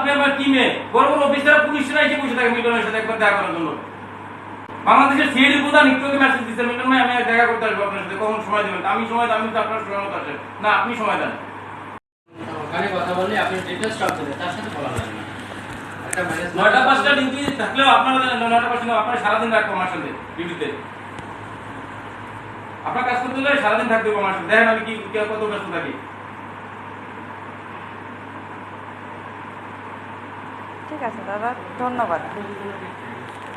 আপনি আমার টিমে বড় বড় অফিসার পুলিশরা এসে বসে থাকে মিলনের সাথে একবার দেখা করার জন্য। বাংলাদেশের সিআইডি প্রধান আগে মেসেজ দিচ্ছেন মিলন ভাই আমি দেখা করতে আসব আপনার সাথে। কখন সময় দেবেন? আমি সময় দেন, আমি তো আপনার সময় মতো আসেন। না আপনি সময় দেন। ওখানে কথা বললে আপনি ডিটেলস সব দেবেন তার সাথে বলা লাগে না। একটা ম্যানেজ নয়টা পাঁচটা ডিউটি থাকলেও আপনারা নয়টা পাঁচটা আপনারা সারাদিন রাখব আমার সাথে ডিউটিতে আপনার কাজ করতে হলে সারাদিন থাকতে হবে আমার সাথে। দেখেন আমি কি- কত ব্যস্ত থাকি। ঠিক আছে, দাদা, ধন্যবাদ।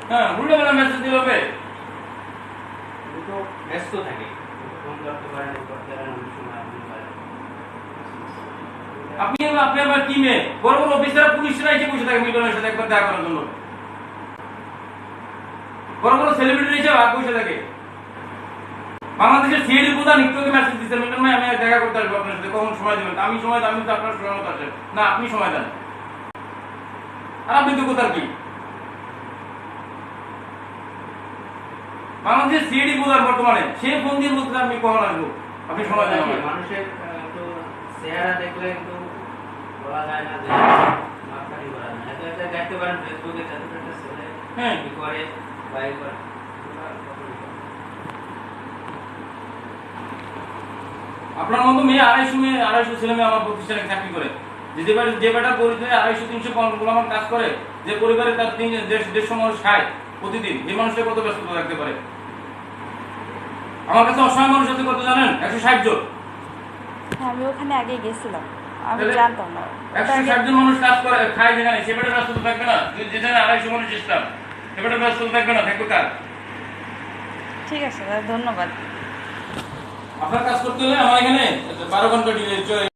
হ্যাঁ আপনি বড় বড় থাকে বাংলাদেশের সিআইডি প্রধান আগে মেসেজ দিচ্ছেন আমি দেখা করতে আসব আপনার সাথে। কখন সময় দেবেন? আমি সময় আমি তো আপনার সময় মতো আসেন না, আপনি সময় দেন। আর আপনি কি? বাংলাদেশের সিআইডি প্রধান বর্তমানে সে ফোন দিয়ে বলতে আপনি কখন আসব? আপনি দেন মানুষের তো চেহারা দেখলে কিন্তু বলা যায় না যে মাপকাঠি করা যায়। এত একটা দেখতে পারেন ফেসবুকে যাতে একটা ছেলে হ্যাঁ। কি করে বা করে। আপনার মতো মেয়ে আড়াইশো মেয়ে আড়াইশো ছেলে মেয়ে আমার প্রতিষ্ঠানে চাকরি করে। যে বেটা আড়াইশো তিনশো আমার কাজ করে যে পরিবারে তার তিন দেড়শো মানুষ খায় প্রতিদিন এই মানুষটা কত ব্যস্ততা রাখতে পারে? আমার কাছে অসহায় মানুষ আছে কত জানেন? একশো ষাট জন। হ্যাঁ আমি ওখানে আগে গেছিলাম। আমি জানতাম না। একশো ষাট জন মানুষ কাজ করে খায় যেখানে সে বেটা ব্যস্ততা থাকবে না। যেখানে আড়াইশো মানুষ সিস্টেম সে বেটা ব্যস্ততা থাকবে না থাকবে কাজ ঠিক আছে ধন্যবাদ। আপনার কাজ করতে হলে আমার এখানে বারো ঘণ্টা